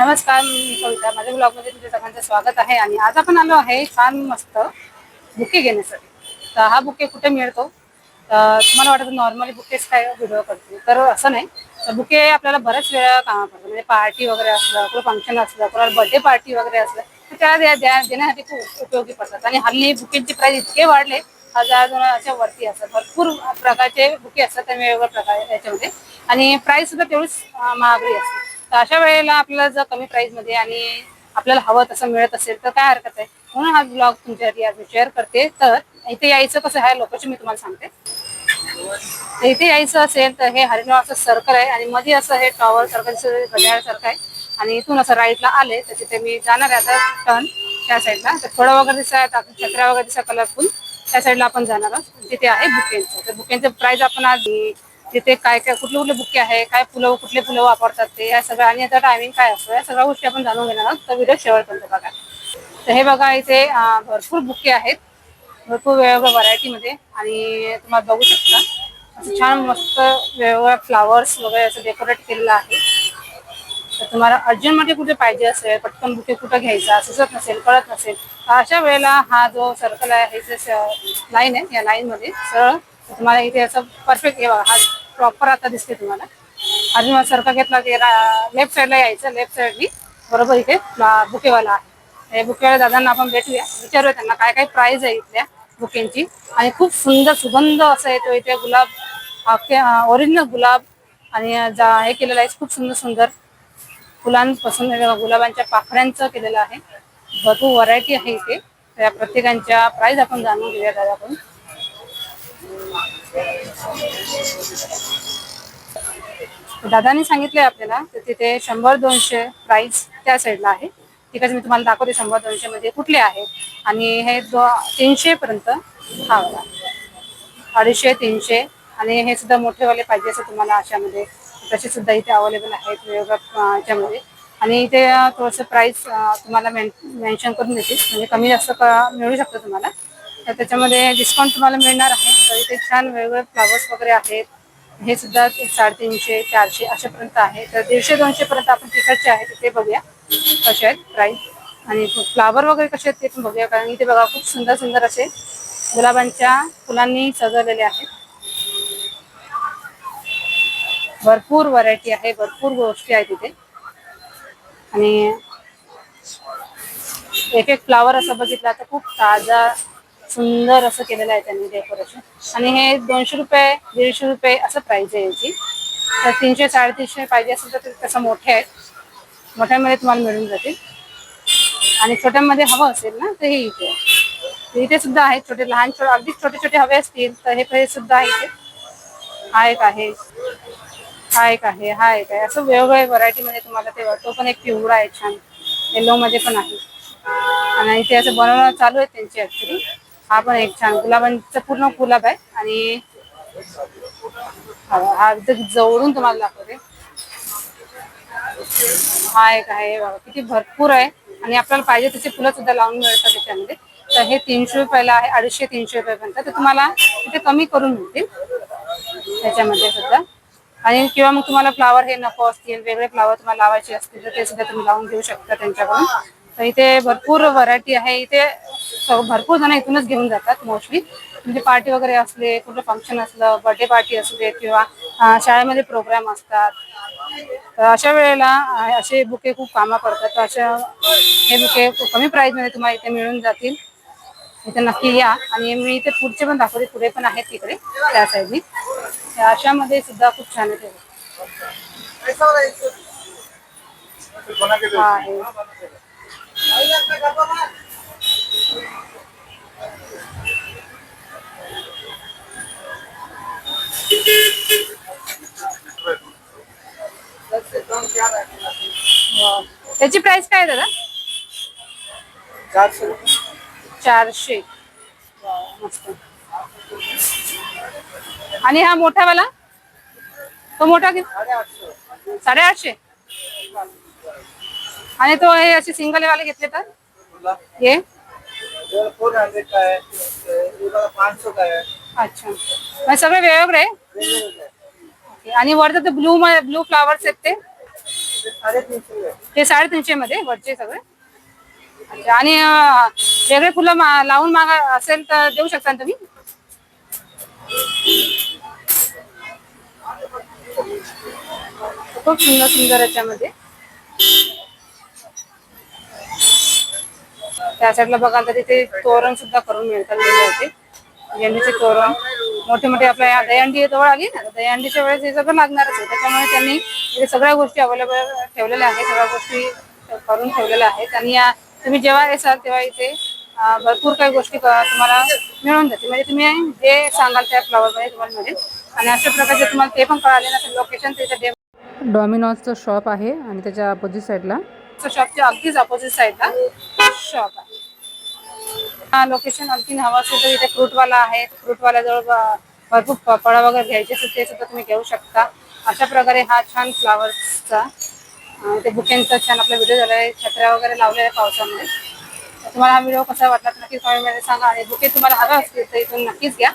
नमस्कार मी कविता. माझ्या ब्लॉगमध्ये तुमच्या सगळ्यांचं स्वागत आहे आणि आज आपण आलो आहे छान मस्त बुके घेण्यासाठी. तर हा बुके कुठे मिळतो? तुम्हाला वाटतं नॉर्मली बुकेच काय व्हिडिओ करतो. तर असं नाही. तर बुके आपल्याला बऱ्याच वेळा कामा पडतो म्हणजे पार्टी वगैरे असलं कुठं फंक्शन असलं कुणाला बर्थडे पार्टी वगैरे असलं तर त्या द्या देण्यासाठी खूप उपयोगी पडतात. आणि हल्ली बुकेची प्राईस इतके वाढले हजार दोनच्या वरती असतात. भरपूर प्रकारचे बुके असतात त्या वेगवेगळ्या प्रकार याच्यामध्ये. आणि प्राईस सुद्धा तेवढीच महागडी असते. तर अशा वेळेला आपल्याला जर कमी प्राइसमध्ये आणि आपल्याला हवं तसं मिळत असेल तर काय हरकत आहे? म्हणून हा ब्लॉग तुमच्यासाठी आज मी शेअर करते. तर इथे यायचं कसं आहे? लोकेशन मी तुम्हाला सांगते. इथे यायचं असेल तर हे हरिणाचं सर्कल आहे आणि मध्ये असं हे टॉवर सर्कल घड्याळ सारखं आहे. आणि इथून असं राईटला आले तर तिथे मी जाणार आहे आता टर्न त्या साईडला तर थोडं वगैरे दिसा छत्र्या वगैरे दिसा कलरफुल त्या साईडला आपण जाणार आहोत. तिथे आहे बुकेंचं. तर बुकेंचं प्राइस आपण आज तिथे काय काय कुठले कुठले बुके आहे काय फुलं कुठले फुलं वापरतात ते या सगळ्या आणि याचा टायमिंग काय असतो या सगळ्या गोष्टी आपण जाणून घेणार आहोत. तर व्हिडिओ शेवटपर्यंत बघा. तर हे बघा इथे भरपूर बुके आहेत. भरपूर वेगवेगळ्या व्हरायटीमध्ये आणि तुम्हाला बघू शकता. असं छान मस्त वेगवेगळ्या फ्लावर्स वगैरे असं डेकोरेट केलेलं आहे. तर तुम्हाला अर्जंटमध्ये कुठे पाहिजे असेल पटकन बुके कुठं घ्यायचा सुचत नसेल कळत नसेल तर अशा वेळेला हा जो सर्कल आहे हे जे लाईन आहे या लाईनमध्ये सरळ तुम्हाला इथे असं परफेक्ट हे बघा, हा प्रॉपर आता दिसते तुम्हाला. अजून मग सर्कल घेतला की लेफ्ट साईडला यायचं लेफ्ट साईडनी बरोबर इथे बुकेवाला आहे. हे बुकेवाल्या दादांना आपण भेटूया. विचारूया त्यांना काय काय प्राईज आहे इथल्या बुकेंची. आणि खूप सुंदर सुगंध असा येतो इथे गुलाब ओरिजिनल गुलाब. आणि जा हे केलेलं आहे खूप सुंदर सुंदर. फुलांपासून गुलाबांच्या पाकळ्यांचं केलेलं आहे. भरपूर व्हरायटी आहे इथे. त्या या प्रत्येकांच्या प्राईज आपण जाणून घेऊया दादाकडून. दादानी सांगितलंय आपल्याला तर तिथे शंभर दोनशे प्राइस त्या साईडला आहे. तिकडे मी तुम्हाला दाखवते शंभर दोनशे मध्ये कुठले आहेत. आणि हे दो तीनशे पर्यंत हा वाला अडीचशे तीनशे. आणि हे सुद्धा मोठेवाले पाहिजे असं तुम्हाला अशामध्ये तसे सुद्धा इथे अवेलेबल आहेत वेगवेगळ्या याच्यामध्ये. आणि इथे थोडंसं प्राइस तुम्हाला मेन मेन्शन करून देतील म्हणजे कमी जास्त मिळू शकतं तुम्हाला. तर त्याच्यामध्ये डिस्काउंट तुम्हाला मिळणार आहे. तर इथे छान वेगवेगळे फ्लावर्स वगैरे आहेत. हे सुद्धा साडेतीनशे चारशे अशापर्यंत आहे. तर दीडशे दोनशे पर्यंत आपण तिकडचे आहे तिथे बघूया कसे आहेत प्राईस आणि फ्लावर वगैरे कसे आहेत ते पण बघूया कारण इथे बघा खूप सुंदर सुंदर असे गुलाबांच्या फुलांनी सजवलेले आहेत. भरपूर व्हरायटी आहे भरपूर गोष्टी आहेत तिथे आणि एक एक फ्लावर असं बघितला तर खूप ताजा सुंदर असं केलेलं आहे त्यांनी डेकोरेशन आणि हे दोनशे रुपये दीडशे रुपये असं प्राइस आहे याची. तर तीनशे साडेतीनशे पाहिजे असेल तर ते तसं मोठे आहेत. मोठ्यामध्ये तुम्हाला मिळून जातील. आणि छोट्यामध्ये हवं असेल ना तर हे इथे. इथे सुद्धा आहेत छोटे लहान छोटे अगदी छोटे छोटे हवे असतील तर हे प्राइस सुद्धा आहे इथे. हा एक आहे. हा एक आहे हा एक आहे. असं वेगवेगळ्या व्हरायटीमध्ये तुम्हाला ते वाटतो. पण एक पिवळा आहे छान. येलोमध्ये पण आहे. आणि इथे असं बनवणं चालू आहे त्यांची ॲक्च्युली हा पण एक छान गुलाबांचा पूर्ण गुलाब आहे. आणि हा जवळून तुम्हाला दाखवते. हा एक आहे किती भरपूर आहे. आणि आपल्याला पाहिजे तशी फुलं सुद्धा लावून मिळतात त्याच्यामध्ये. तर हे तीनशे रुपयाला आहे अडीचशे तीनशे रुपयापर्यंत. तर तुम्हाला तिथे कमी करून मिळतील त्याच्यामध्ये सुद्धा. आणि किंवा मग तुम्हाला फ्लावर हे नको असतील वेगळे फ्लावर तुम्हाला लावायचे असतील तर ते सुद्धा तुम्ही लावून घेऊ शकता त्यांच्याकडून. तर इथे भरपूर व्हरायटी आहे. इथे स- भरपूर जण इथूनच घेऊन जातात मोस्टली. म्हणजे पार्टी वगैरे असले कुठलं फंक्शन असलं बर्थडे पार्टी असू दे किंवा शाळेमध्ये प्रोग्राम असतात. तर अशा वेळेला असे बुके खूप कामा पडतात. तर अशा हे बुके कमी प्राईजमध्ये तुम्हाला इथे मिळून जातील. इथे नक्की या. आणि मी इथे पुढचे पण दाखवते पुढे पण आहेत तिकडे त्या साईडनी अशामध्ये सुद्धा खूप छान आहे त्याची प्राइस काय आहे दादा? चारशे चारशे. मस्त आणि हा मोठावाला तो मोठा किती? साडेआठशे. साडेआठशे आणि तो हे असे सिंगल वाले घेतले तर? हे? फोर हंड्रेड का है ये वाला पाँच सौ का है अच्छा सगळे वेगवेगळे. आणि वरचं ते ब्लू ब्लू फ्लावर्स आहेत ते? ते साडेतीनशे मध्ये वरचे सगळे. अच्छा आणि अं, वेगळे फुलं मा- लावून मागा असेल तर देऊ शकता ना तुम्ही? खूप सुंदर सुंदर याच्यामध्ये. त्या साईडला बघाल तर तिथे तोरण सुद्धा करून मिळतात होते गेंडीचे तोरण. मोठे मोठे आपल्या या दहीहंडी जवळ आली ना तर दहीहंडीच्या वेळेस हे सगळं लागणारच आहे. त्याच्यामुळे त्यांनी सगळ्या गोष्टी अवेलेबल ठेवलेल्या आहेत सगळ्या गोष्टी करून ठेवलेल्या आहेत. आणि या तुम्ही जेव्हा येसाल तेव्हा इथे भरपूर काही गोष्टी तुम्हाला मिळून जातील. म्हणजे तुम्ही जे सांगाल त्या फ्लॉवरमध्ये तुम्हाला मिळेल. आणि अशा प्रकारचे तुम्हाला ते पण कळाले नसेल लोकेशन त्याच्या डॉमिनॉजचं शॉप आहे आणि त्याच्या अपोजिट साईडला शॉपच्या अगदीच अपोजिट साईडला शॉप आहे. लोकेशन आणखीन हवं असेल तर इथे फ्रूटवाला आहे. फ्रूटवाल्याजवळ ब- भरपूर फळं वगैरे घ्यायचे असेल ते सुद्धा तुम्ही घेऊ शकता. अशा प्रकारे हा छान फ्लावर्सचा ते बुकेंचा छान आपला व्हिडिओ झाला आहे छत्र्या वगैरे लावलेल्या आहे पावसामध्ये तर तुम्हाला हा व्हिडिओ कसा वाटला नक्कीच कमेंटमध्ये सांगा. आणि बुके तुम्हाला हवा असतील तर इथून नक्कीच घ्या.